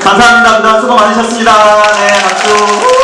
감사합니다. 수고 많으셨습니다. 네, 박수.